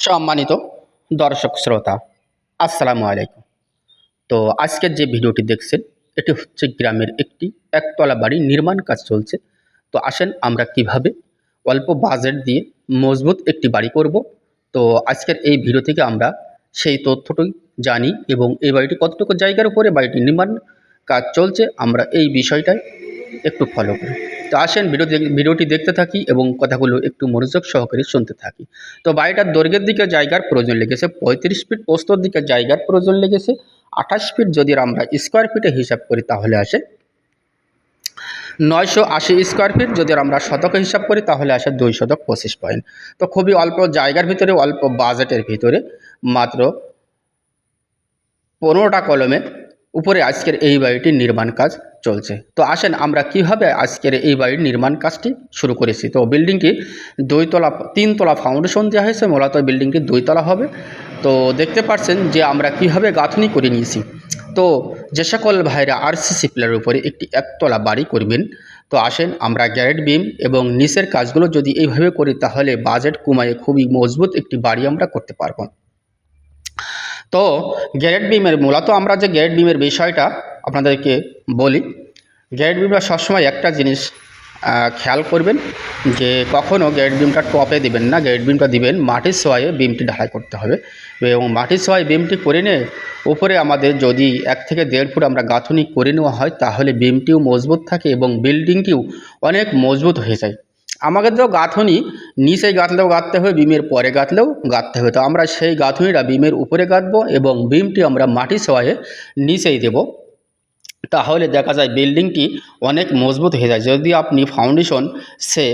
সম্মানিত দর্শক শ্রোতা, আসসালামু আলাইকুম। তো আজকের যে ভিডিওটি দেখছেন, এটি হচ্ছে গ্রামের একটি একতলা বাড়ি, নির্মাণ কাজ চলছে। তো আসেন আমরা কীভাবে অল্প বাজেট দিয়ে মজবুত একটি বাড়ি করব। তো আজকের এই ভিডিও থেকে আমরা সেই তথ্যটি জানি এবং এই বাড়িটি কতটুকু জায়গার উপরে বাড়িটি নির্মাণ কাজ চলছে, আমরা এই বিষয়টাই একটু ফলো করি। তো আসেন, ভিডিও দেখ- ভিডিওটি দেখতে থাকি এবং কথাগুলো একটু মনোযোগ সহকারে শুনতে থাকি। তো বাড়িটার দৈর্ঘ্যের দিকে জায়গার প্রয়োজন লেগেছে, পঁয়ত্রিশ ফিট পোস্তর দিকে জায়গার প্রয়োজন লেগেছে, আঠাশ ফিট যদি আমরা স্কোয়ার ফিটে হিসাব করি তাহলে আসে নয়শো আশি স্কোয়ার ফিট যদি আমরা শতক হিসাব করি তাহলে আসে দুই শতক পঁচিশ পয়েন্ট তো খুবই অল্প জায়গার ভিতরে, অল্প বাজেটের ভিতরে মাত্র পনেরোটা কলমে উপরে আজকের এই বাড়িটির নির্মাণ কাজ চলছে। তো আসেন আমরা কীভাবে আজকের এই বাড়ির নির্মাণ কাজটি শুরু করেছি? তো বিল্ডিংটি দুইতলা, তিনতলা ফাউন্ডেশন দেওয়া হয়েছে, মূলত বিল্ডিংটি দুইতলা হবে। তো দেখতে পাচ্ছেন যে আমরা কীভাবে গাঁথনি করে নিয়েছি। তো যে সকল ভাইরা আরসিসি প্লেয়ার উপরে একটি একতলা বাড়ি করবেন, তো আসেন আমরা গ্যারেট বিম এবং নিচের কাজগুলো যদি এইভাবে করি, তাহলে বাজেট কমায়ে খুবই মজবুত একটি বাড়ি আমরা করতে পারব। তো গ্যারেট বিমের মূলত আমরা যে গ্যারেট বিমের বিষয়টা আপনাদেরকে বলি, গ্যারেট বিমটা সবসময় একটা জিনিস খেয়াল করবেন যে কখনও গ্যারেট বিমটা টপে দিবেন না, গ্যারেট বিমটা দিবেন মাটির সোয়ায়ে বিমটি ঢালাই করতে হবে এবং মাটির সোয়ায় বিমটি করে নিয়ে উপরে আমাদের যদি এক থেকে দেড় ফুট আমরা গাঁথনি করে নেওয়া হয়, তাহলে বিমটিও মজবুত থাকে এবং বিল্ডিংটিও অনেক মজবুত হয়ে যায়। আমাদের তো গাঁথনি, নিচে গাঁথলেও গাঁথতে হবে, বিমের পরে গাঁথলেও গাঁথতে হবে। তো আমরা সেই গাঁথনিটা বিমের উপরে গাঁথবো এবং বিমটি আমরা মাটি সোয়ায়ে নিচেই দেব। তাহলে দেখা যায় বিল্ডিংটি অনেক মজবুত হয়ে যায়। যদি আপনি ফাউন্ডেশন সে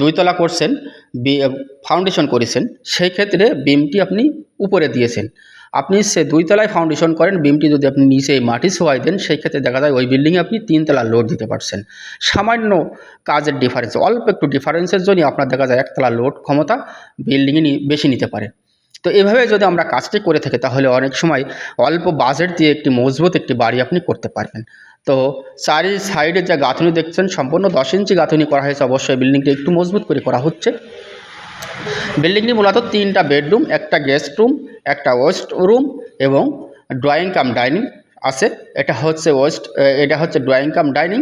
দুইতলা করছেন ফাউন্ডেশন করেছেন, সেই ক্ষেত্রে বিমটি আপনি উপরে দিয়েছেন। আপনি সে দুইতলায় ফাউন্ডেশন করেন, বিমটি যদি আপনি নিচে মাটি শোয়াই দেন, সেই ক্ষেত্রে দেখা যায় ওই বিল্ডিংয়ে আপনি তিনতলা লোড দিতে পারছেন। সামান্য কাজের ডিফারেন্স অল্প একটু ডিফারেন্সের জন্য আপনার দেখা যায় একতলা লোড ক্ষমতা বিল্ডিংয়ে বেশি নিতে পারে। তো এভাবে যদি আমরা কাজটি করে থাকি, তাহলে অনেক সময় অল্প বাজেট দিয়ে একটি মজবুত একটি বাড়ি আপনি করতে পারবেন। তো চারি সাইডে যে গাঁথনি দেখছেন, সম্পূর্ণ দশ ইঞ্চি গাঁথনি করা হয়েছে, অবশ্যই বিল্ডিংটি একটু মজবুত করে করা হচ্ছে। বিল্ডিংটি মূলত তিনটা বেডরুম একটা গেস্ট রুম একটা ওয়েস্ট রুম এবং ড্রয়িং কাম ডাইনিং আছে। এটা হচ্ছে ওয়েস্ট, এটা হচ্ছে ড্রয়িং কাম ডাইনিং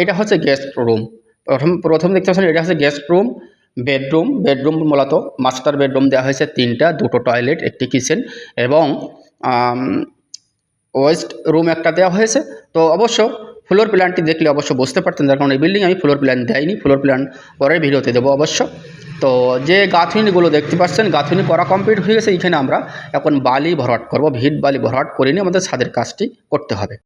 এটা হচ্ছে গেস্ট রুম। প্রথম প্রথম দেখতে পাচ্ছেন, এটা হচ্ছে গেস্ট রুম, বেডরুম। বেডরুম মূলত মাস্টার বেডরুম দেওয়া হয়েছে তিনটা, দুটো টয়লেট, একটি কিচেন এবং ওয়েস্ট রুম একটা দেওয়া হয়েছে। তো অবশ্য ফ্লোর প্ল্যানটি দেখলে অবশ্য বুঝতে পারতেন যার কারণে এই বিল্ডিং আমি ফ্লোর প্ল্যান দেয়নি ফ্লোর প্ল্যান পরের ভিডিওতে দেবো অবশ্য। তো যে গাঁথনিগুলো দেখতে পাচ্ছেন, গাঁথনি করা কমপ্লিট হয়ে গেছে এইখানে আমরা এখন বালি ভরাট করব, ভিট বালি ভরাট করে নিয়ে আমাদের ছাদের কাজটি করতে হবে।